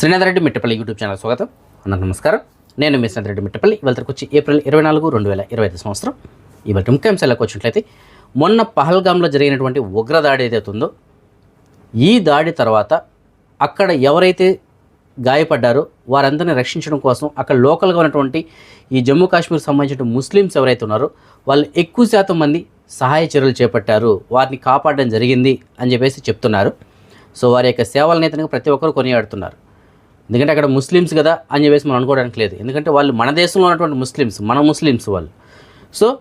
Srinatha Reddy Mittapalli YouTube channel స్వాగతం. అందరికీ నమస్కారం. నేను మీ శ్రీనాథరెడ్డి మిట్టపల్లి. ఇవాళకి వచ్చి ఏప్రిల్ ఇరవై నాలుగు రెండు వేల ఇరవై ఐదు సంవత్సరం. ఇవాళ ముఖ్యాంశాలకు వచ్చినట్లయితే మొన్న పహల్గామ్లో జరిగినటువంటి ఉగ్రదాడి ఏదైతే ఉందో ఈ దాడి తర్వాత అక్కడ ఎవరైతే గాయపడ్డారో వారందరిని రక్షించడం కోసం అక్కడ లోకల్గా ఉన్నటువంటి ఈ జమ్మూ కాశ్మీర్ సంబంధించిన ముస్లిమ్స్ ఎవరైతే ఉన్నారో వాళ్ళు ఎక్కువ శాతం మంది సహాయ చర్యలు చేపట్టారు. వారిని కాపాడడం జరిగింది అని చెప్పేసి చెప్తున్నారు. సో వారి యొక్క సేవల అయితే ప్రతి ఒక్కరు కొనియాడుతున్నారు. ఎందుకంటే అక్కడ ముస్లిమ్స్ కదా అని చెప్పేసి మనం అనుకోవడానికి లేదు. ఎందుకంటే వాళ్ళు మన దేశంలో ఉన్నటువంటి ముస్లిమ్స్ మన ముస్లిమ్స్ వాళ్ళు. సో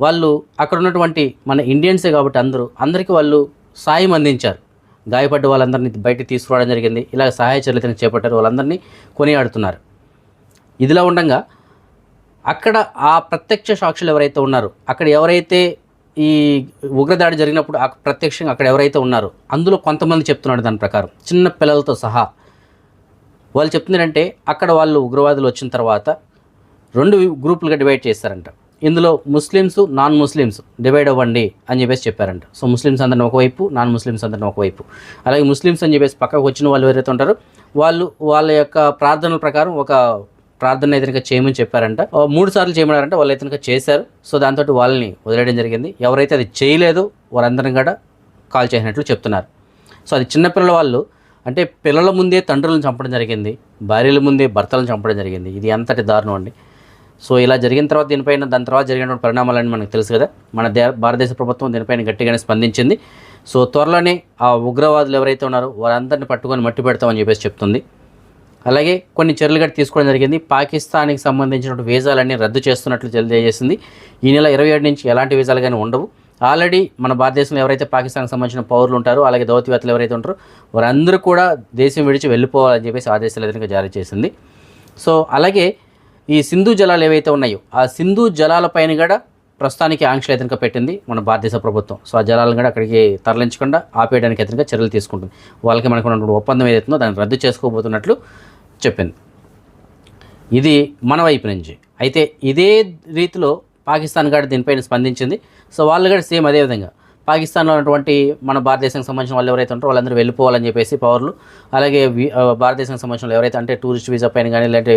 వాళ్ళు అక్కడ ఉన్నటువంటి మన ఇండియన్సే కాబట్టి అందరూ అందరికీ వాళ్ళు సాయం అందించారు. గాయపడ్డ వాళ్ళందరినీ బయటికి తీసుకురావడం జరిగింది. ఇలా సహాయ చర్యలు చేపట్టారు వాళ్ళందరినీ కొనియాడుతున్నారు. ఇదిలా ఉండగా అక్కడ ఆ ప్రత్యక్ష సాక్షులు ఎవరైతే ఉన్నారో అక్కడ ఎవరైతే ఈ ఉగ్రదాడి జరిగినప్పుడు ప్రత్యక్షంగా అక్కడ ఎవరైతే ఉన్నారో అందులో కొంతమంది చెప్తున్నారు దాని ప్రకారం. చిన్న పిల్లలతో సహా వాళ్ళు చెప్తున్నారంటే అక్కడ వాళ్ళు ఉగ్రవాదులు వచ్చిన తర్వాత రెండు గ్రూపులుగా డివైడ్ చేస్తారంట. ఇందులో ముస్లిమ్స్ నాన్ ముస్లిమ్స్ డివైడ్ అవ్వండి అని చెప్పేసి చెప్పారంట. సో ముస్లిమ్స్ అందరిని ఒకవైపు నాన్ ముస్లిమ్స్ అందరిని ఒకవైపు. అలాగే ముస్లిమ్స్ అని చెప్పేసి పక్కకు వచ్చిన వాళ్ళు ఎవరైతే ఉంటారో వాళ్ళు వాళ్ళ యొక్క ప్రార్థనల ప్రకారం ఒక ప్రార్థన ఎదురుగా చేయమని చెప్పారంట. మూడు సార్లు చేయమన్నారంట వాళ్ళు ఎదురుగా చేశారు. సో దాంతో వాళ్ళని వదిలేయడం జరిగింది. ఎవరైతే అది చేయలేదో వారందరం కూడా కాల్ చేసినట్లు చెప్తున్నారు. సో అది చిన్నపిల్లల వాళ్ళు అంటే పిల్లల ముందే తండ్రులను చంపడం జరిగింది భార్యల ముందే భర్తలను చంపడం జరిగింది. ఇది ఎంతటి దారుణం అండి. సో ఇలా జరిగిన తర్వాత దీనిపైన దాని తర్వాత జరిగినటువంటి పరిణామాలని మనకు తెలుసు కదా. మన భారతదేశ ప్రభుత్వం దీనిపైన గట్టిగానే స్పందించింది. సో త్వరలోనే ఆ ఉగ్రవాదులు ఎవరైతే ఉన్నారో వారందరిని పట్టుకొని మట్టి పెడతామని చెప్పేసి చెప్తుంది. అలాగే కొన్ని చర్యలు కూడా తీసుకోవడం జరిగింది. పాకిస్తాన్కి సంబంధించినటువంటి వీజాలన్నీ రద్దు చేస్తున్నట్లు తెలియజేసింది. ఈ నెల ఇరవై ఏడు నుంచి ఎలాంటి వీజాలు కానీ ఉండవు. ఆల్రెడీ మన భారతదేశంలో ఎవరైతే పాకిస్తాన్కి సంబంధించిన పౌరులు ఉంటారో అలాగే దౌత్యవేత్తలు ఎవరైతే ఉంటారో వారందరూ కూడా దేశం విడిచి వెళ్ళిపోవాలని చెప్పేసి ఆదేశాలు ఎదురుగా జారీ చేసింది. సో అలాగే ఈ సింధు జలాలు ఏవైతే ఉన్నాయో ఆ సింధు జలాలపైన కూడా ప్రస్తుతానికి ఆంక్షలు ఎదురుగా పెట్టింది మన భారతదేశ ప్రభుత్వం. సో ఆ జలాలను కూడా అక్కడికి తరలించకుండా ఆపేయడానికి ఎదురుగా చర్యలు తీసుకుంటుంది. వాళ్ళకి మనకు ఉన్నటువంటి ఒప్పందం ఏదైతుందో దాన్ని రద్దు చేసుకోబోతున్నట్లు చెప్పింది. ఇది మన వైపు నుంచి. అయితే ఇదే రీతిలో పాకిస్తాన్ కూడా దీనిపైన స్పందించింది. సో వాళ్ళు కూడా సేమ్ అదే విధంగా. పాకిస్తాన్లో ఉన్నటువంటి మన భారతదేశానికి సంబంధించిన వాళ్ళు ఎవరైతే ఉంటారో వాళ్ళందరూ వెళ్ళిపోవాలని చెప్పేసి పౌరులు అలాగే భారతదేశానికి సంబంధించిన ఎవరైతే అంటే టూరిస్ట్ వీసా పైన కానీ లేదంటే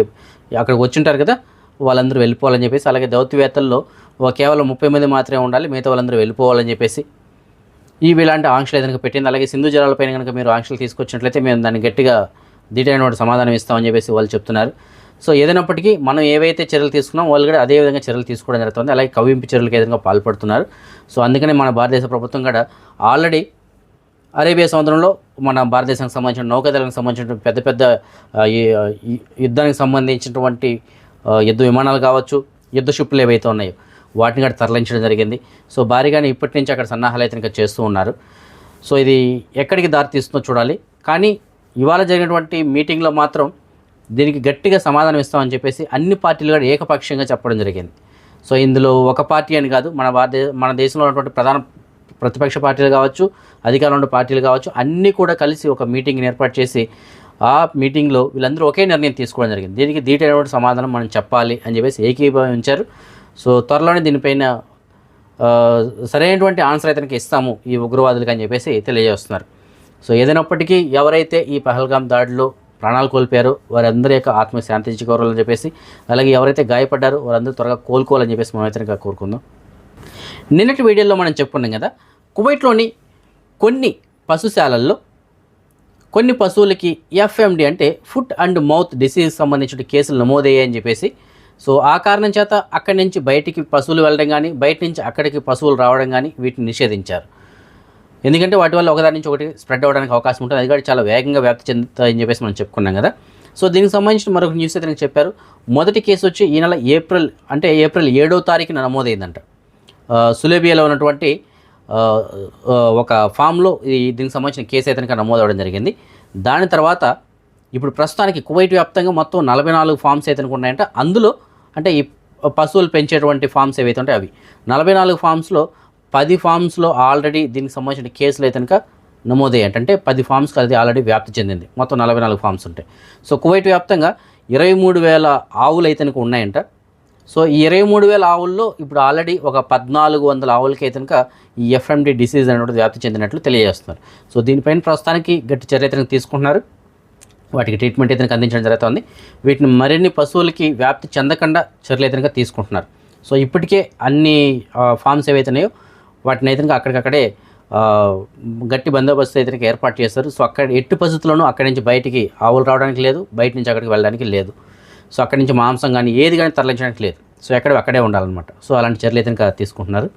అక్కడికి వచ్చి ఉంటారు కదా వాళ్ళందరూ వెళ్ళిపోవాలని చెప్పేసి అలాగే దౌత్యవేత్తల్లో కేవలం ముప్పై మంది మాత్రమే ఉండాలి మిగతా వాళ్ళందరూ వెళ్ళిపోవాలని చెప్పేసి ఇవి ఇలాంటి ఆంక్షలు ఏదైనా పెట్టింది. అలాగే సింధు జలాలపైన కనుక మీరు ఆంక్షలు తీసుకొచ్చినట్లయితే మేము దాన్ని గట్టిగా దీటైనటువంటి సమాధానం ఇస్తామని చెప్పేసి వాళ్ళు చెప్తున్నారు. సో ఏదైనప్పటికీ మనం ఏవైతే చర్యలు తీసుకున్నాం వాళ్ళు కూడా అదే విధంగా చర్యలు తీసుకోవడం జరుగుతుంది. అలాగే కవింపు చర్యలకు ఏదైనా పాల్పడుతున్నారు. సో అందుకనే మన భారతదేశ ప్రభుత్వం కూడా ఆల్రెడీ అరేబియా సముద్రంలో మన భారతదేశానికి సంబంధించిన నౌకాదళానికి సంబంధించిన పెద్ద పెద్ద ఈ, యుద్ధానికి సంబంధించినటువంటి యుద్ధ విమానాలు కావచ్చు యుద్ధ షిప్లు ఏవైతే ఉన్నాయో వాటిని కూడా తరలించడం జరిగింది. సో భారీగానే ఇప్పటి నుంచి అక్కడ సన్నాహాలు అయితే ఇంకా చేస్తూ ఉన్నారు. సో ఇది ఎక్కడికి దారి తీస్తుందో చూడాలి. కానీ ఇవాళ జరిగినటువంటి మీటింగ్లో మాత్రం దీనికి గట్టిగా సమాధానం ఇస్తామని చెప్పేసి అన్ని పార్టీలు కూడా ఏకపక్షంగా చెప్పడం జరిగింది. సో ఇందులో ఒక పార్టీ అని కాదు మన భారతదేశ మన దేశంలో ఉన్నటువంటి ప్రధాన ప్రతిపక్ష పార్టీలు కావచ్చు అధికారంలో ఉన్న పార్టీలు కావచ్చు అన్నీ కూడా కలిసి ఒక మీటింగ్ని ఏర్పాటు చేసి ఆ మీటింగ్లో వీళ్ళందరూ ఒకే నిర్ణయం తీసుకోవడం జరిగింది. దీనికి దీటైనటువంటి సమాధానం మనం చెప్పాలి అని చెప్పేసి ఏకీభవించారు సో త్వరలోనే దీనిపైన సరైనటువంటి ఆన్సర్ అయితే ఇస్తాము ఈ ఉగ్రవాదులకు అని చెప్పేసి తెలియజేస్తున్నారు. సో ఏదైనప్పటికీ ఎవరైతే ఈ పహల్గాం దాడిలో ప్రాణాలు కోల్పోయారు. వారందరి యొక్క ఆత్మ శాంతించుకోవాలని చెప్పేసి అలాగే ఎవరైతే గాయపడ్డారో వారందరూ త్వరగా కోలుకోవాలని చెప్పేసి మనం అయితే కోరుకుందాం. నిన్నటి వీడియోలో మనం చెప్పుకున్నాం కదా కువైట్లోని కొన్ని పశుశాలల్లో కొన్ని పశువులకి ఎఫ్ఎండి అంటే ఫుట్ అండ్ మౌత్ డిసీజ్ సంబంధించిన కేసులు నమోదయ్యాయని చెప్పేసి సో ఆ కారణం చేత అక్కడి నుంచి బయటికి పశువులు వెళ్ళడం కానీ బయట నుంచి అక్కడికి పశువులు రావడం కానీ వీటిని నిషేధించారు. ఎందుకంటే వాటి వల్ల ఒకదాని నుంచి ఒకటి స్ప్రెడ్ అవ్వడానికి అవకాశం ఉంటుంది. అది కూడా చాలా వేగంగా వ్యాప్తి చెందుతాయని చెప్పేసి మనం చెప్పుకున్నాం కదా. సో దీనికి సంబంధించిన మరొక న్యూస్ అయితే చెప్పారు. మొదటి కేసు వచ్చి ఈ నెల ఏప్రిల్ అంటే ఏప్రిల్ ఏడో తారీఖున నమోదైందంట. సులేబియాలో ఉన్నటువంటి ఒక ఫామ్లో ఈ దీనికి సంబంధించిన కేసు అయితే నమోదు అవ్వడం జరిగింది. దాని తర్వాత ఇప్పుడు ప్రస్తుతానికి కువైట్ వ్యాప్తంగా మొత్తం నలభై నాలుగు ఫామ్స్ అయితే ఉన్నాయంటే. అందులో అంటే ఈ పశువులు పెంచేటువంటి ఫామ్స్ ఏవైతే ఉంటాయి అవి. నలభై నాలుగు ఫామ్స్లో పది ఫామ్స్లో ఆల్రెడీ దీనికి సంబంధించిన కేసులు అయితే కనుక నమోదయ్యాయి. అంటే పది ఫామ్స్కి అది ఆల్రెడీ వ్యాప్తి చెందింది. మొత్తం నలభై నాలుగు ఫామ్స్ ఉంటాయి. సో కువైట్ వ్యాప్తంగా ఇరవై మూడు వేల ఆవులు అయితే కనుక ఉన్నాయంట. సో ఈ ఇరవై మూడు వేల ఆవుల్లో ఇప్పుడు ఆల్రెడీ ఒక పద్నాలుగు వందల ఆవులకి అయితే కనుక ఈ ఎఫ్ఎండి డిసీజ్ అనేది వ్యాప్తి చెందినట్లు తెలియజేస్తున్నారు. సో దీనిపైన ప్రస్తుతానికి గట్టి చర్య అయితే తీసుకుంటున్నారు. వాటికి ట్రీట్మెంట్ అయితే అందించడం జరుగుతుంది. వీటిని మరిన్ని పశువులకి వ్యాప్తి చెందకుండా చర్యలు అయితే తీసుకుంటున్నారు. సో ఇప్పటికే అన్ని ఫామ్స్ ఏవైతున్నాయో వాటిని అయితే అక్కడికక్కడే గట్టి బందోబస్తు అయితే ఏర్పాటు చేస్తారు. సో అక్కడ ఎట్టి పరిస్థితుల్లోనూ అక్కడి నుంచి బయటికి ఆవులు రావడానికి లేదు బయట నుంచి అక్కడికి వెళ్ళడానికి లేదు. సో అక్కడి నుంచి మాంసం కానీ ఏది కానీ తరలించడానికి లేదు. సో ఎక్కడ అక్కడే ఉండాలన్నమాట. సో అలాంటి చర్యలు అయితే తీసుకుంటున్నారు.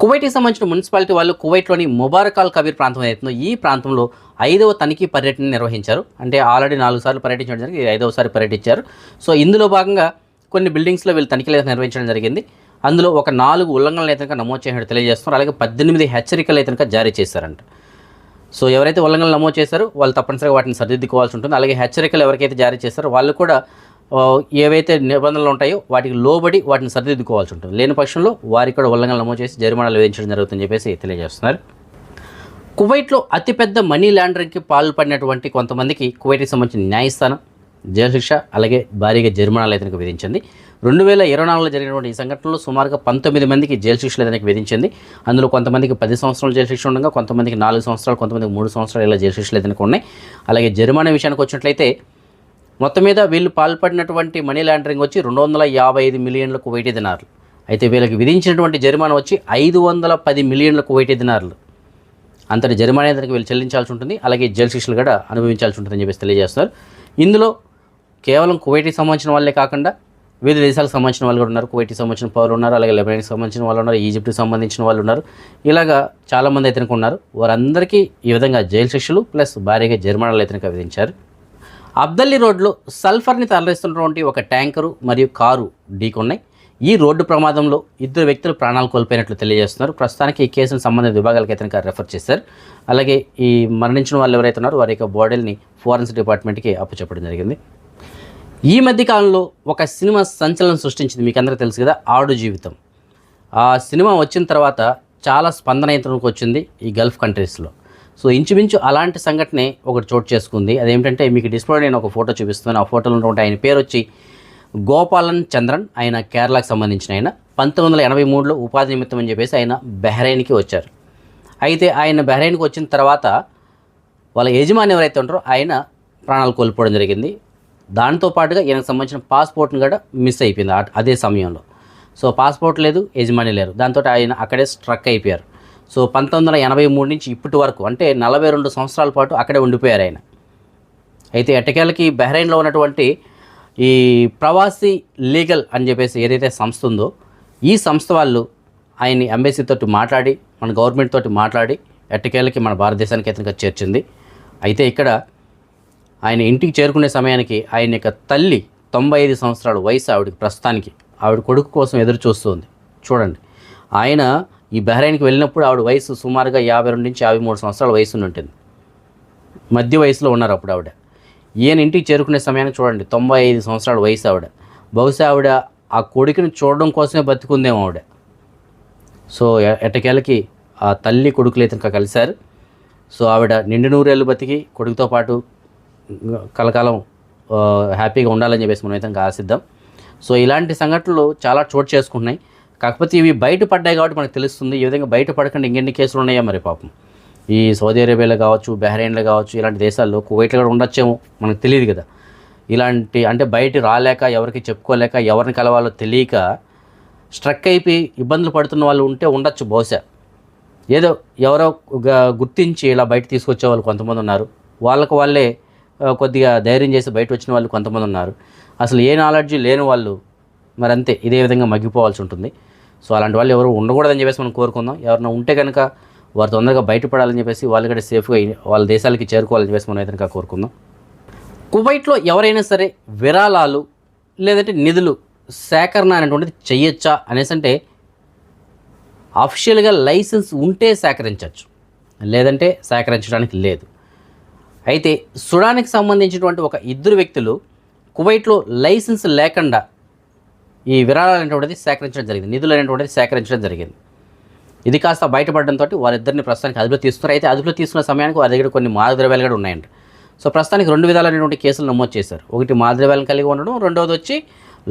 కువైట్కి సంబంధించిన మున్సిపాలిటీ వాళ్ళు కువైట్లోని ముబారకాల్ కబీర్ ప్రాంతం ఏదైతుందో ఈ ప్రాంతంలో ఐదవ తనిఖీ పర్యటన నిర్వహించారు. అంటే ఆల్రెడీ నాలుగు సార్లు పర్యటించడం జరిగింది ఐదవసారి పర్యటించారు. సో ఇందులో భాగంగా కొన్ని బిల్డింగ్స్లో వీళ్ళు తనిఖీలు నిర్వహించడం జరిగింది. అందులో ఒక నాలుగు ఉల్లంఘనలు అయితే కనుక నమోదు చేసినట్టు తెలియజేస్తున్నారు. అలాగే పద్దెనిమిది హెచ్చరికలు అయితే కనుక జారీ చేశారంట. సో ఎవరైతే ఉల్లంఘనలు నమోదు చేశారో వాళ్ళు తప్పనిసరిగా వాటిని సరిదిద్దుకోవాల్సి ఉంటుంది. అలాగే హెచ్చరికలు ఎవరికైతే జారీ చేస్తారో వాళ్ళు కూడా ఏవైతే నిబంధనలు ఉంటాయో వాటికి లోబడి వాటిని సరిదిద్దుకోవాల్సి ఉంటుంది. లేని పక్షంలో వారికి కూడా ఉల్లంఘనలు నమోదు చేసి జరిమానాలు విధించడం జరుగుతుందని చెప్పేసి తెలియజేస్తున్నారు. కువైట్లో అతిపెద్ద మనీ లాండరింగ్కి పాల్పడినటువంటి కొంతమందికి కువైట్కి సంబంధించిన న్యాయస్థానం జైలు శిక్ష అలాగే భారీగా జరిమానాలు అయితే విధించింది. రెండు వేల ఇరవై నాలుగులో జరిగినటువంటి ఈ సంఘటనలో సుమారుగా పంతొమ్మిది మందికి జైలు శిక్షలు అయితే విధించింది. అందులో కొంతమందికి పది సంవత్సరాలు జైలు శిక్ష ఉండగా కొంతమందికి నాలుగు సంవత్సరాలు కొంతమందికి మూడు సంవత్సరాలు ఇలా జైలు శిక్షలు అయితే ఉన్నాయి. అలాగే జరిమానా విషయానికి వచ్చినట్లయితే మొత్తం మీద వీళ్ళు పాల్పడినటువంటి మనీ లాండరింగ్ వచ్చి రెండు వందల యాభై ఐదు మిలియన్ల కువైటీ దినార్లు అయితే వీళ్ళకి విధించినటువంటి జరిమానా వచ్చి ఐదు వందల పది మిలియన్ల కువైటీ దినార్లు అంతటి జరిమానా దానికి వీళ్ళు చెల్లించాల్సి ఉంటుంది. అలాగే జైలు శిక్షలు కూడా అనుభవించాల్సి ఉంటుందని చెప్పేసి తెలియజేస్తున్నారు. ఇందులో కేవలం కువైటీకి సంబంధించిన వాళ్ళే కాకుండా వివిధ దేశాలకు సంబంధించిన వాళ్ళు కూడా ఉన్నారు. కువైట్కి సంబంధించిన పౌరులు ఉన్నారు. అలాగే లెబనాన్కి సంబంధించిన వాళ్ళు ఉన్నారు. ఈజిప్ట్కి సంబంధించిన వాళ్ళు ఉన్నారు. ఇలాగా చాలామంది అయితే ఉన్నారు. వారందరికీ ఈ విధంగా జైలు శిక్షలు ప్లస్ భారీగా జరిమానాలు అయితే విధించారు. అబ్దల్లీ రోడ్లో సల్ఫర్ని తరలిస్తున్నటువంటి ఒక ట్యాంకరు మరియు కారు ఢీకొన్నాయి. ఈ రోడ్డు ప్రమాదంలో ఇద్దరు వ్యక్తులు ప్రాణాలు కోల్పోయినట్లు తెలియజేస్తున్నారు. ప్రస్తుతానికి ఈ కేసును సంబంధిత విభాగాలకు అయితే రెఫర్ చేశారు. అలాగే ఈ మరణించిన వాళ్ళు ఎవరైతే ఉన్నారో వారి యొక్క బాడీని ఫోరెన్సిక్ డిపార్ట్మెంట్కి అప్పచెప్పడం జరిగింది. ఈ మధ్యకాలంలో ఒక సినిమా సంచలనం సృష్టించింది మీకు అందరికీ తెలుసు కదా ఆడు జీవితం. ఆ సినిమా వచ్చిన తర్వాత చాలా స్పందన ఇతరులకు వచ్చింది ఈ గల్ఫ్ కంట్రీస్లో. సో ఇంచుమించు అలాంటి సంఘటనే ఒకటి చోటు చేసుకుంది. అదేమిటంటే మీకు డిస్ప్లే నేను ఒక ఫోటో చూపిస్తున్నాను. ఆ ఫోటోలో ఉన్నటువంటి ఆయన పేరు వచ్చి గోపాలన్ చంద్రన్. ఆయన కేరళకు సంబంధించిన ఆయన. పంతొమ్మిది వందల ఎనభై మూడులో ఉపాధి నిమిత్తం అని చెప్పేసి ఆయన బెహ్రైన్కి వచ్చారు. అయితే ఆయన బెహ్రైన్కి వచ్చిన తర్వాత వాళ్ళ యజమాని ఎవరైతే ఉంటారో ఆయన ప్రాణాలు కోల్పోవడం జరిగింది. దాంతో పాటుగా ఈయనకు సంబంధించిన పాస్పోర్ట్ని కూడా మిస్ అయిపోయింది అదే సమయంలో. సో పాస్పోర్ట్ లేదు యజమాని లేరు. దాంతో ఆయన అక్కడే స్ట్రక్ అయిపోయారు. సో పంతొమ్మిది వందల ఎనభై మూడు నుంచి ఇప్పటి వరకు అంటే నలభై రెండు సంవత్సరాల పాటు అక్కడే ఉండిపోయారు ఆయన. అయితే ఎట్టకేలకి బహ్రెయిన్లో ఉన్నటువంటి ఈ ప్రవాసీ లీగల్ అని చెప్పేసి ఏదైతే సంస్థ ఉందో ఈ సంస్థ వాళ్ళు ఆయన్ని ఎంబసీ తోటి మాట్లాడి మన గవర్నమెంట్ తోటి మాట్లాడి ఎట్టకేలకి మన భారతదేశానికి అయితే చేర్చింది. అయితే ఇక్కడ ఆయన ఇంటికి చేరుకునే సమయానికి ఆయన యొక్క తల్లి తొంభై ఐదు సంవత్సరాల వయసు ఆవిడకి ప్రస్తుతానికి ఆవిడ కొడుకు కోసం ఎదురు చూస్తుంది. చూడండి. ఆయన ఈ బహ్రైన్కి వెళ్ళినప్పుడు ఆవిడ వయసు సుమారుగా యాభై రెండు నుంచి యాభై మూడు సంవత్సరాల వయసు ఉంటుంది మధ్య వయసులో ఉన్నారు అప్పుడు ఆవిడ. ఈయన ఇంటికి చేరుకునే సమయానికి చూడండి తొంభై ఐదు సంవత్సరాల వయసు ఆవిడ. బహుశా ఆవిడ ఆ కొడుకుని చూడడం కోసమే బతుకుందేమో ఆవిడ. సో ఎ- ఆ తల్లి కొడుకులు అయితే కలిశారు. సో ఆవిడ నిండు నూరేళ్ళు బతికి కొడుకుతో పాటు కలకాలం హ్యాపీగా ఉండాలని చెప్పేసి మనం అయితే ఆశిద్దాం. సో ఇలాంటి సంఘటనలు చాలా చోటు చేసుకుంటున్నాయి. కాకపోతే ఇవి బయటపడ్డాయి కాబట్టి మనకు తెలుస్తుంది. ఈ విధంగా బయటపడకుండా ఇంకెన్ని కేసులు ఉన్నాయో మరి పాపం. ఈ సౌదీ అరేబియాలో కావచ్చు బహ్రెయిన్లో కావచ్చు ఇలాంటి దేశాల్లో కువైట్లో కూడా ఉండొచ్చేమో మనకు తెలియదు కదా. ఇలాంటి అంటే బయట రాలేక ఎవరికి చెప్పుకోలేక ఎవరిని కలవాలో తెలియక స్ట్రక్ అయిపోయి ఇబ్బందులు పడుతున్న వాళ్ళు ఉంటే ఉండొచ్చు బహుశా. ఏదో ఎవరో గుర్తించి ఇలా బయట తీసుకొచ్చే వాళ్ళు కొంతమంది ఉన్నారు. వాళ్ళకు వాళ్ళే కొద్దిగా ధైర్యం చేసి బయట వచ్చిన వాళ్ళు కొంతమంది ఉన్నారు. అసలు ఏ నాలెడ్జ్ లేని వాళ్ళు మరి అంతే ఇదే విధంగా మగ్గిపోవాల్సి ఉంటుంది. సో అలాంటి వాళ్ళు ఎవరు ఉండకూడదని చెప్పేసి మనం కోరుకుందాం. ఎవరైనా ఉంటే కనుక వారు తొందరగా బయటపడాలని చెప్పేసి వాళ్ళు కూడా సేఫ్గా వాళ్ళ దేశాలకి చేరుకోవాలని చెప్పేసి మనం అయితే కోరుకుందాం. కువైట్లో ఎవరైనా సరే విరాళాలు లేదంటే నిధులు సేకరణ అనేటువంటిది చెయ్యొచ్చా అనేసి అంటే అఫిషియల్గా లైసెన్స్ ఉంటే సేకరించవచ్చు లేదంటే సేకరించడానికి లేదు. అయితే సుడానికి సంబంధించినటువంటి ఒక ఇద్దరు వ్యక్తులు కువైట్లో లైసెన్స్ లేకుండా ఈ విరాళాలు అనేటువంటిది సేకరించడం జరిగింది. నిధులు అనేటువంటిది సేకరించడం జరిగింది. ఇది కాస్త బయటపడడంతో వారిద్దరిని ప్రస్తుతానికి అదుపులో తీసుకున్నారు. అయితే అదుపులో తీసుకున్న సమయానికి వారి దగ్గర కొన్ని మాదద్రవ్యాలు కూడా ఉన్నాయంట. సో ప్రస్తుతానికి రెండు విధాలైనటువంటి కేసులు నమోదు చేశారు. ఒకటి మాదద్రవ్యాలను కలిగి ఉండడం రెండవది వచ్చి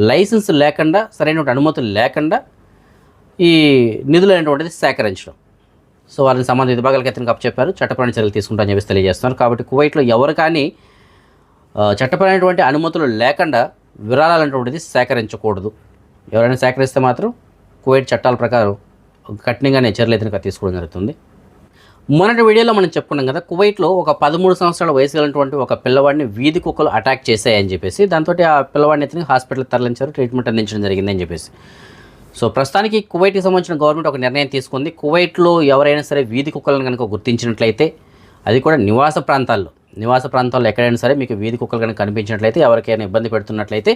లైసెన్స్ లేకుండా సరైనటువంటి అనుమతులు లేకుండా ఈ నిధులు అనేటువంటిది సేకరించడం. సో వాళ్ళని సంబంధిత విభాగాలకు ఎత్తున అప్పచెప్పారు చట్టపరమైన చర్యలు తీసుకుంటారని చెప్పేసి తెలియజేస్తున్నారు. కాబట్టి కువైట్లో ఎవరు కానీ చట్టపరమైనటువంటి అనుమతులు లేకుండా విరాళాలంటువంటిది సేకరించకూడదు. ఎవరైనా సేకరిస్తే మాత్రం కువైట్ చట్టాల ప్రకారం కఠినంగానే చర్యలు అయితే తీసుకోవడం జరుగుతుంది. మొన్నటి వీడియోలో మనం చెప్పుకున్నాం కదా కువైట్లో ఒక పదమూడు సంవత్సరాల వయసు కలిగినటువంటి ఒక పిల్లవాడిని వీధి కుక్కలు అటాక్ చేశాయని చెప్పేసి దాంతో ఆ పిల్లవాడిని ఎత్తుని హాస్పిటల్ తరలించారు ట్రీట్మెంట్ అందించడం జరిగిందని చెప్పేసి. సో ప్రస్తుతానికి కువైట్కి సంబంధించిన గవర్నమెంట్ ఒక నిర్ణయం తీసుకుంది. కువైట్లో ఎవరైనా సరే వీధి కుక్కలను కనుక గుర్తించినట్లయితే అది కూడా నివాస ప్రాంతాల్లో. నివాస ప్రాంతాల్లో ఎక్కడైనా సరే మీకు వీధి కుక్కలు కనుక కనిపించినట్లయితే ఎవరికైనా ఇబ్బంది పెడుతున్నట్లయితే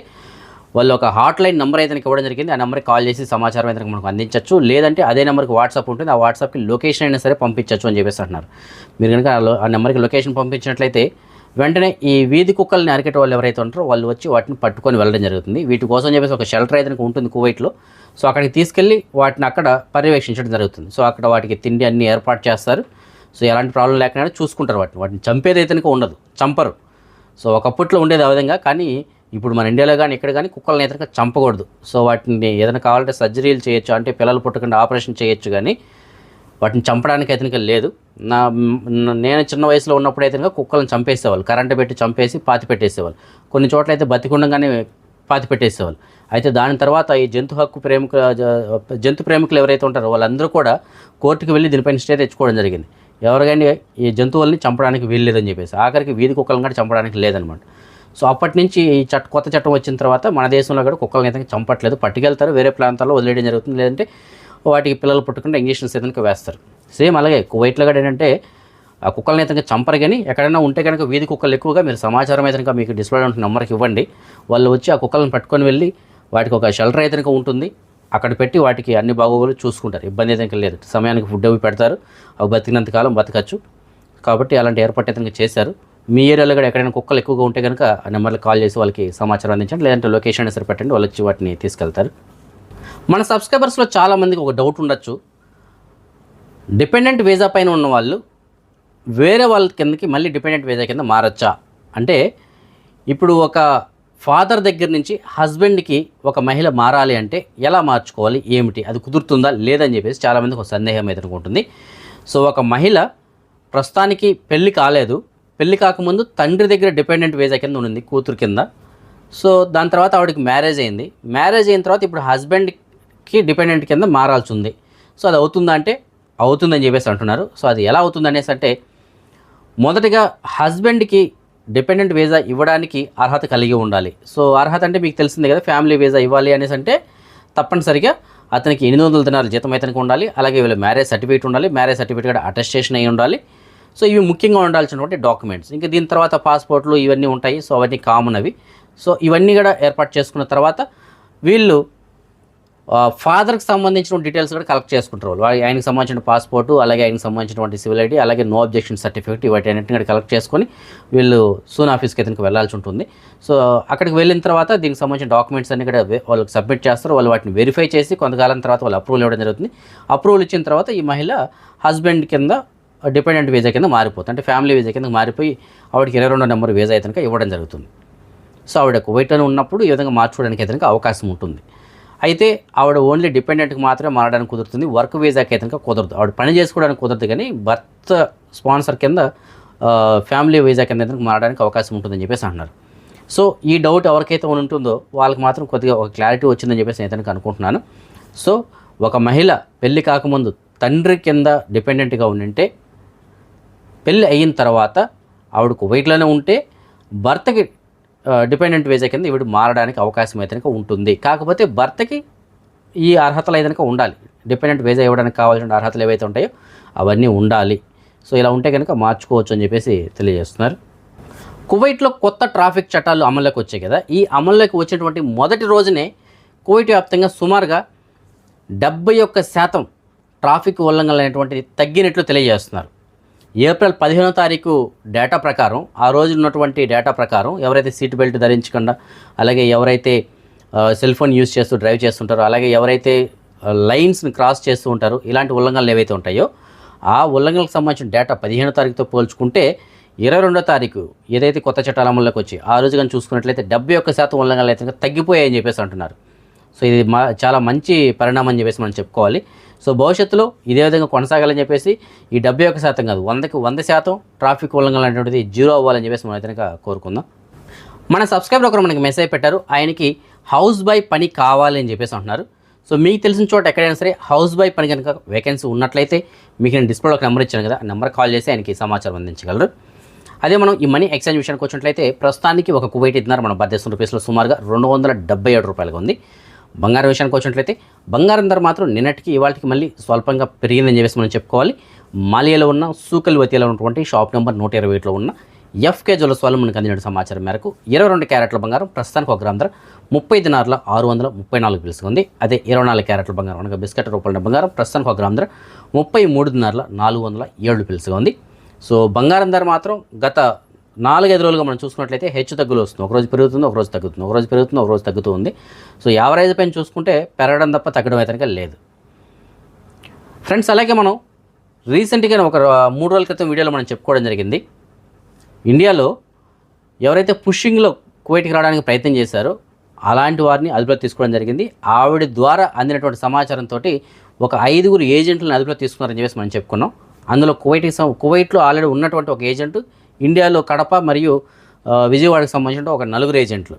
వాళ్ళు ఒక హాట్ లైన్ నెంబర్ అయితే ఇవ్వడం జరిగింది. ఆ నెంబర్కి కాల్ చేసి సమాచారం అయితే మనకు అందించవచ్చు లేదంటే అదే నెంబర్కి వాట్సాప్ ఉంటుంది. ఆ వాట్సాప్కి లొకేషన్ అయినా సరే పంపించవచ్చు అని చెప్పేసి అంటున్నారు. మీరు కనుక ఆ ఆ నెంబర్కి లొకేషన్ పంపించినట్లయితే వెంటనే ఈ వీధి కుక్కల్ని అరికెట్టే వాళ్ళు ఎవరైతే ఉంటారో వాళ్ళు వచ్చి వాటిని పట్టుకొని వెళ్ళడం జరుగుతుంది. వీటి కోసం చెప్పేసి ఒక షెల్టర్ అయితే ఉంటుంది కువైట్లో. సో అక్కడికి తీసుకెళ్ళి వాటిని అక్కడ పర్యవేక్షించడం జరుగుతుంది. సో అక్కడ వాటికి తిండి అన్ని ఏర్పాటు చేస్తారు. సో ఎలాంటి ప్రాబ్లం లేకుండా చూసుకుంటారు వాటిని. వాటిని చంపేది అయితే ఉండదు. చంపరు. సో ఒకప్పట్లో ఉండేది ఆ విధంగా. కానీ ఇప్పుడు మన ఇండియాలో కానీ ఇక్కడ కానీ కుక్కలను ఏదైనా చంపకూడదు. సో వాటిని ఏదైనా కావాలంటే సర్జరీలు చేయొచ్చు. అంటే పిల్లలు పుట్టకుండా ఆపరేషన్ చేయొచ్చు కానీ వాటిని చంపడానికి అయితే లేదు. నా నేను చిన్న వయసులో ఉన్నప్పుడు అయితే కుక్కలను చంపేసేవాళ్ళు. కరెంటు పెట్టి చంపేసి పాతి పెట్టేసేవాళ్ళు. కొన్ని చోట్ల అయితే బతికుండగానే పాతి పెట్టేసేవాళ్ళు. అయితే దాని తర్వాత ఈ జంతు హక్కు ప్రేమికుల జంతు ప్రేమికులు ఎవరైతే ఉంటారో వాళ్ళందరూ కూడా కోర్టుకు వెళ్ళి దీనిపైన స్టే తెచ్చుకోవడం జరిగింది. ఎవరికైనా ఈ జంతువుల్ని చంపడానికి వీల్లేదని చెప్పేసి. ఆఖరికి వీధి కుక్కలను కూడా చంపడానికి లేదనమాట. సో అప్పటి నుంచి ఈ చట్ట కొత్త చట్టం వచ్చిన తర్వాత మన దేశంలో కూడా కుక్కలను అయితే చంపట్లేదు. పట్టుకెళ్తారు వేరే ప్రాంతాల్లో వదిలేయడం జరుగుతుంది. లేదంటే వాటికి పిల్లలు పుట్టకుండా ఇంజక్షన్స్ ఏదైనా వేస్తారు. సేమ్ అలాగే కువైట్లో కూడా ఏంటంటే ఆ కుక్కలను అయితే చంపరు కానీ ఎక్కడైనా ఉంటే కనుక వీధి కుక్కలు ఎక్కువగా మీరు సమాచారం అయితే కనుక మీకు డిస్ప్లే ఉంటున్న నెంబర్కి ఇవ్వండి. వాళ్ళు వచ్చి ఆ కుక్కలను పట్టుకొని వెళ్ళి వాటికి ఒక షెల్టర్ అయితే కనుక ఉంటుంది. అక్కడ పెట్టి వాటికి అన్ని బాగోగులు చూసుకుంటారు. ఇబ్బంది అయితే లేదు. సమయానికి ఫుడ్ అవి పెడతారు. అవి బతికినంత కాలం బతకచ్చు. కాబట్టి అలాంటి ఏర్పాటు అయితే చేశారు. మీ ఏరియాలో కూడా ఎక్కడైనా కుక్కలు ఎక్కువగా ఉంటే కనుక ఆ నెంబర్లో కాల్ చేసి వాళ్ళకి సమాచారం అందించండి. లేదంటే లొకేషన్ సరిపెట్టండి. వాళ్ళు వచ్చి వాటిని తీసుకెళ్తారు. మన సబ్స్క్రైబర్స్లో చాలామందికి ఒక డౌట్ ఉండొచ్చు. డిపెండెంట్ వీజా పైన ఉన్న వాళ్ళు వేరే వాళ్ళ కిందకి మళ్ళీ డిపెండెంట్ వీజా కింద మారచ్చా? అంటే ఇప్పుడు ఒక ఫాదర్ దగ్గర నుంచి హస్బెండ్కి ఒక మహిళ మారాలి అంటే ఎలా మార్చుకోవాలి? ఏమిటి? అది కుదురుతుందా? లేదని చెప్పేసి చాలామందికి ఒక సందేహం ఎదుర్కొంటుంది. సో ఒక మహిళ ప్రస్తుతానికి పెళ్ళి కాలేదు. పెళ్ళి కాకముందు తండ్రి దగ్గర డిపెండెంట్ వీజా కింద ఉంది కూతురు కింద. సో దాని తర్వాత ఆవిడకి మ్యారేజ్ అయింది. మ్యారేజ్ అయిన తర్వాత ఇప్పుడు హస్బెండ్ కి డిపెండెంట్ కింద మారాల్సి ఉంది సో అది అవుతుందా అంటే అవుతుందని చెప్పేసి అంటున్నారు. సో అది ఎలా అవుతుంది అనేసి అంటే మొదటిగా హస్బెండ్కి డిపెండెంట్ వీసా ఇవ్వడానికి అర్హత కలిగి ఉండాలి. సో అర్హత అంటే మీకు తెలిసిందే కదా ఫ్యామిలీ వీసా ఇవ్వాలి అనేసి అంటే తప్పనిసరిగా అతనికి ఎనిమిది వందల దినాలు జీతం అయితే ఉండాలి. అలాగే వీళ్ళ మ్యారేజ్ సర్టిఫికేట్ ఉండాలి. మ్యారేజ్ సర్టిఫికేట్ కూడా అటెస్టేషన్ అయి ఉండాలి. సో ఇవి ముఖ్యంగా ఉండాల్సినటువంటి డాక్యుమెంట్స్. ఇంకా దీని తర్వాత పాస్పోర్ట్లు ఇవన్నీ ఉంటాయి. సో అవన్నీ కామన్ అవి. సో ఇవన్నీ కూడా ఏర్పాటు చేసుకున్న తర్వాత వీళ్ళు ఫాదర్కి సంబంధించిన డీటెయిల్స్ కూడా కలెక్ట్ చేసుకుంటారు వాళ్ళు. వా- ఆయనకి సంబంధించిన పాస్పోర్టు అలాగే ఆయనకి సంబంధించినటువంటి సివిల్ ఐడి అలాగే నో అబ్జెక్షన్ సర్టిఫికేట్ ఇవాటి అన్నింటిని కూడా కలెక్ట్ చేసుకొని వీళ్ళు సూన్ ఆఫీస్కి అతనికి వెళ్ళాల్సి ఉంటుంది. సో అక్కడికి వెళ్ళిన తర్వాత దీనికి సంబంధించిన డాక్యుమెంట్స్ అన్ని కూడా వాళ్ళకి సబ్మిట్ చేస్తారు. వాళ్ళు వాటిని వెరిఫై చేసి కొంతకాలం తర్వాత వాళ్ళు అప్రూవల్ ఇవ్వడం జరుగుతుంది. అప్రూవల్ ఇచ్చిన తర్వాత ఈ మహిళ హస్బెండ్ కింద డిపెండెంట్ వీజా కింద మారిపోతుంది. అంటే ఫ్యామిలీ వీజా కింద మారిపోయి ఆవిడకి ఇరవై రెండో నెంబర్ వీజా అయితే ఇవ్వడం జరుగుతుంది. సో ఆవిడ కువైట్లో ఉన్నప్పుడు ఈ విధంగా మార్చుకోవడానికి అయితే అవకాశం ఉంటుంది. అయితే ఆవిడ ఓన్లీ డిపెండెంట్కి మాత్రమే మారడానికి కుదురుతుంది వర్క్ వీజాకి అయితే కనుక కుదరదు. ఆవిడ పని చేసుకోవడానికి కుదరదు కానీ భర్త స్పాన్సర్ కింద ఫ్యామిలీ వీజా కింద అయితే మారడానికి అవకాశం ఉంటుందని చెప్పేసి అంటున్నారు. సో ఈ డౌట్ ఎవరికైతే ఉంటుందో వాళ్ళకి మాత్రం కొద్దిగా ఒక క్లారిటీ వచ్చిందని చెప్పేసి నేను అయితే అనుకుంటున్నాను. సో ఒక మహిళ పెళ్ళి కాకముందు తండ్రి కింద డిపెండెంట్గా ఉండింటే పెళ్ళి అయిన తర్వాత ఆవిడకు వెయిట్లోనే ఉంటే భర్తకి డిపెండెంట్ వీసా కింద ఈవిడ మారడానికి అవకాశం అయితే ఉంటుంది. కాకపోతే భర్తకి ఈ అర్హతలు అయితే ఉండాలి. డిపెండెంట్ వేజా ఇవ్వడానికి కావాల్సిన అర్హతలు ఏవైతే ఉంటాయో అవన్నీ ఉండాలి. సో ఇలా ఉంటే కనుక మార్చుకోవచ్చు అని చెప్పేసి తెలియజేస్తున్నారు. కువైట్లో కొత్త ట్రాఫిక్ చట్టాలు అమల్లోకి వచ్చాయి కదా. ఈ అమల్లోకి వచ్చినటువంటి మొదటి రోజునే కువైట్ వ్యాప్తంగా సుమారుగా డెబ్బై ఒక్క శాతం ట్రాఫిక్ ఉల్లంఘనలు అనేటువంటిది తగ్గినట్లు తెలియజేస్తున్నారు. ఏప్రిల్ పదిహేనో తారీఖు డేటా ప్రకారం ఆ రోజు ఉన్నటువంటి డేటా ప్రకారం ఎవరైతే సీట్ బెల్ట్ ధరించకుండా అలాగే ఎవరైతే సెల్ ఫోన్ యూజ్ చేస్తూ డ్రైవ్ చేస్తుంటారో అలాగే ఎవరైతే లైన్స్ని క్రాస్ చేస్తూ ఉంటారో ఇలాంటి ఉల్లంఘనలు ఏవైతే ఉంటాయో ఆ ఉల్లంఘనలకు సంబంధించిన డేటా పదిహేనో తారీఖుతో పోల్చుకుంటే ఇరవై రెండో తారీఖు ఏదైతే కొత్త చట్టాల అమల్లోకి వచ్చి ఆ రోజు కానీ చూసుకున్నట్లయితే డెబ్బై ఒక్క శాతం ఉల్లంఘనలు అయితే తగ్గిపోయాయని చెప్పేసి అంటున్నారు. సో ఇది మా చాలా మంచి పరిణామం అని చెప్పేసి మనం చెప్పుకోవాలి. సో భవిష్యత్తులో ఇదే విధంగా కొనసాగాలని చెప్పేసి ఈ డెబ్బై ఒక్క శాతం కాదు వందకి వంద శాతం ట్రాఫిక్ ఉల్లంఘనలు అనేటువంటిది జీరో అవ్వాలని చెప్పేసి మనం అయితే కోరుకుందాం. మన సబ్స్క్రైబర్ ఒకరు మనకి మెసేజ్ పెట్టారు ఆయనకి హౌస్ బై పని కావాలి అని చెప్పేసి అంటున్నారు. సో మీకు తెలిసిన చోట ఎక్కడైనా సరే హౌస్ బై పని కనుక వేకెన్సీ ఉన్నట్లయితే మీకు నేను డిస్ప్లేలో ఒక నెంబర్ ఇచ్చాను కదా నెంబర్ కాల్ చేసి ఆయనకి సమాచారం అందించగలరు. అదే మనం ఈ మనీ ఎక్స్చేంజ్ విషయానికి వచ్చినట్లయితే ప్రస్తుతానికి ఒక కువైట్ ఇద్దరు మన భారతదేశం రూపీస్లో సుమారుగా రెండు వందల డెబ్బై ఏడు రూపాయలుగా ఉంది. బంగారం విషయానికి వచ్చినట్లయితే బంగారం ధర మాత్రం నిన్నటికి ఇవాళకి మళ్ళీ స్వల్పంగా పెరిగిందని చెప్పేసి మనం చెప్పుకోవాలి. మాలియాలో ఉన్న సూకల్వతిలో ఉన్నటువంటి షాప్ నెంబర్ నూట ఇరవై ఒకటిలో ఉన్న ఎఫ్కే జ్యువెల్స్ వాళ్ళు మనకు అందిన సమాచారం మేరకు ఇరవై రెండు క్యారెట్ల బంగారం ప్రస్తుతానికి ఒక గ్రామ్ ధర ముప్పై దినారుల ఆరు వందల ముప్పై నాలుగు పిలుసుకుంది అదే ఇరవై నాలుగు క్యారెట్ల బంగారం అనగా బిస్కెట్ రూపాయల బంగారం ప్రస్తుతానికి ఒక గ్రామ్ ధర ముప్పై మూడు దినారుల నాలుగు వందల ఏడు పిలుసుగా ఉంది. సో బంగారం ధర మాత్రం గత నాలుగైదు రోజులుగా మనం చూసుకున్నట్లయితే హెచ్చు తగ్గులు వస్తుంది. ఒక రోజు పెరుగుతుంది ఒక రోజు తగ్గుతుంది. ఒక రోజు పెరుగుతుంది ఒక రోజు తగ్గుతూ ఉంది. సో యావరేజ్ పైన చూసుకుంటే పెరగడం తప్ప తగ్గడం అయితే లేదు. ఫ్రెండ్స్ అలాగే మనం రీసెంట్గా ఒక మూడు రోజుల క్రితం వీడియోలో మనం చెప్పుకోవడం జరిగింది. ఇండియాలో ఎవరైతే పుషింగ్లో కువైట్కి రావడానికి ప్రయత్నం చేశారో అలాంటి వారిని అదుపులో తీసుకోవడం జరిగింది. ఆవిడ ద్వారా అందినటువంటి సమాచారంతో ఒక ఐదుగురు ఏజెంట్లను అదుపులో తీసుకున్నారని చెప్పేసి మనం చెప్పుకున్నాం. అందులో కువైట్కి కువైట్లో ఆల్రెడీ ఉన్నటువంటి ఒక ఏజెంట్ ఇండియాలో కడప మరియు విజయవాడకు సంబంధించిన ఒక నలుగురు ఏజెంట్లు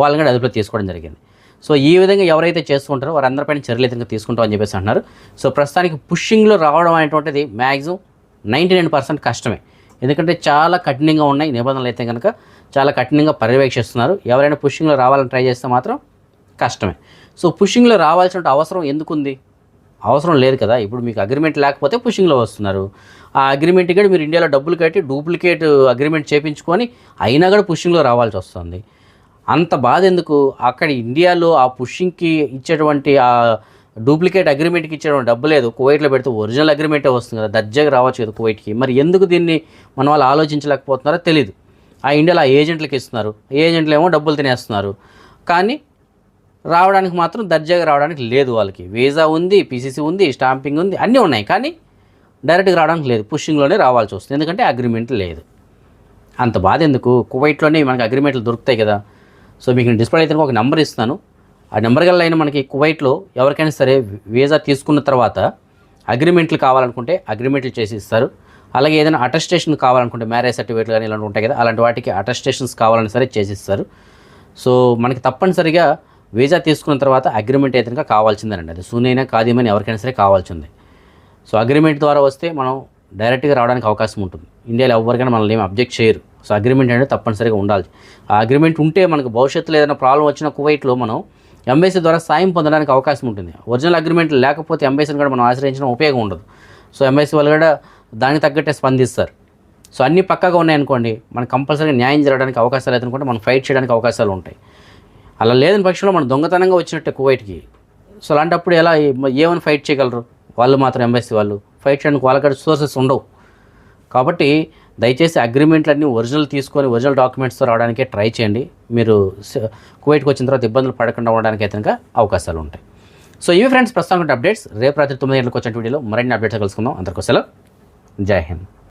వాళ్ళని కూడా అదుపులో తీసుకోవడం జరిగింది. సో ఈ విధంగా ఎవరైతే చేస్తుంటారో వారందరిపైన చర్యలు అయితే తీసుకుంటామని చెప్పేసి అంటున్నారు. సో ప్రస్తుతానికి పుషింగ్లో రావడం అనేటువంటిది మ్యాక్సిమం నైంటీ నైన్ పర్సెంట్ కష్టమే. ఎందుకంటే చాలా కఠినంగా ఉన్నాయి నిబంధనలు అయితే కనుక చాలా కఠినంగా పర్యవేక్షిస్తున్నారు. ఎవరైనా పుషింగ్లో రావాలని ట్రై చేస్తే మాత్రం కష్టమే. సో పుషింగ్లో రావాల్సిన అవసరం ఎందుకుంది? అవసరం లేదు కదా. ఇప్పుడు మీకు అగ్రిమెంట్ లేకపోతే పుషింగ్లో వస్తున్నారు. ఆ అగ్రిమెంట్ కూడా మీరు ఇండియాలో డబ్బులు కట్టి డూప్లికేట్ అగ్రిమెంట్ చేయించుకొని అయినా కూడా పుషింగ్లో రావాల్సి వస్తుంది. అంత బాధ ఎందుకు? అక్కడ ఇండియాలో ఆ పుషింగ్కి ఇచ్చేటువంటి ఆ డూప్లికేట్ అగ్రిమెంట్కి ఇచ్చేటువంటి డబ్బు లేదు. కువైట్లో పెడితే ఒరిజినల్ అగ్రిమెంటే వస్తుంది కదా దర్జాగా రావచ్చు కదా కువైట్కి. మరి ఎందుకు దీన్ని మన వాళ్ళు ఆలోచించలేకపోతున్నారో తెలియదు ఆ ఇండియాలో ఆ ఏజెంట్లకు ఇస్తున్నారు. ఏజెంట్లు ఏమో డబ్బులు తినేస్తున్నారు. కానీ రావడానికి మాత్రం దర్జాగా రావడానికి లేదు వాళ్ళకి. వీసా ఉంది పీసీసీ ఉంది స్టాంపింగ్ ఉంది అన్నీ ఉన్నాయి. కానీ డైరెక్ట్గా రావడానికి లేదు. పుషింగ్లోనే రావాల్సి వస్తుంది. ఎందుకంటే అగ్రిమెంట్ లేదు. అంత బాధ ఎందుకు? కువైట్లోనే మనకి అగ్రిమెంట్లు దొరుకుతాయి కదా. సో మీకు నేను డిస్ప్లే అయితే ఒక నెంబర్ ఇస్తాను. ఆ నెంబర్ గల అయినా మనకి కువైట్లో ఎవరికైనా సరే వీసా తీసుకున్న తర్వాత అగ్రిమెంట్లు కావాలనుకుంటే అగ్రిమెంట్లు చేసి ఇస్తారు. అలాగే ఏదైనా అటెస్టేషన్ కావాలనుకుంటే మ్యారేజ్ సర్టిఫికేట్లు కానీ ఇలాంటివి ఉంటాయి కదా అలాంటి వాటికి అటెస్టేషన్స్ కావాలని సరే చేసి ఇస్తారు. సో మనకి తప్పనిసరిగా వీసా తీసుకున్న తర్వాత అగ్రిమెంట్ అయితే కనుక కావాల్సిందేనండి అది. సూనైనా కాదేమని ఎవరికైనా సరే కావాల్సిందే. సో అగ్రిమెంట్ ద్వారా వస్తే మనం డైరెక్ట్గా రావడానికి అవకాశం ఉంటుంది. ఇండియాలో ఎవరికైనా మనల్ని ఏమి అబ్జెక్ట్ చేయరు. సో అగ్రిమెంట్ అనేది తప్పనిసరిగా ఉండాలి. ఆ అగ్రిమెంట్ ఉంటే మనకు భవిష్యత్తులో ఏదైనా ప్రాబ్లం వచ్చిన కువైట్లో మనం ఎంబైసీ ద్వారా సాయం పొందడానికి అవకాశం ఉంటుంది. ఒరిజినల్ అగ్రిమెంట్ లేకపోతే ఎంబసీని కూడా మనం ఆశ్రయించడం ఉపయోగం ఉండదు. సో ఎంబసీ వాళ్ళు కూడా దానికి తగ్గట్టే స్పందిస్తారు. సో అన్నీ పక్కగా ఉన్నాయనుకోండి మనకు కంపల్సరీగా న్యాయం జరగడానికి అవకాశాలు అయితే అనుకుంటే మనం ఫైట్ చేయడానికి అవకాశాలు ఉంటాయి. అలా లేదని పక్షంలో మనం దొంగతనంగా వచ్చినట్టే కువైట్కి. సో అలాంటప్పుడు ఎలా ఏమని ఫైట్ చేయగలరు? వాళ్ళు మాత్రం ఎంఎస్సీ వాళ్ళు. ఫైట్ చేయడానికి వాళ్ళకి సోర్సెస్ ఉండవు. కాబట్టి దయచేసి అగ్రిమెంట్లన్నీ ఒరిజినల్ తీసుకొని ఒరిజినల్ డాక్యుమెంట్స్తో రావడానికే ట్రై చేయండి. మీరు కువైట్కి వచ్చిన తర్వాత ఇబ్బందులు పడకుండా ఉండడానికి అయితే అవకాశాలు ఉంటాయి. సో ఇవి ఫ్రెండ్స్ ప్రస్తుతం అప్డేట్స్ రేపు రాత్రి తొమ్మిది గంటలకు వచ్చిన వీడియోలో మరిన్ని అప్డేట్స్ కలుసుకుందాం. అందరికీ సెలవు. జై హింద్.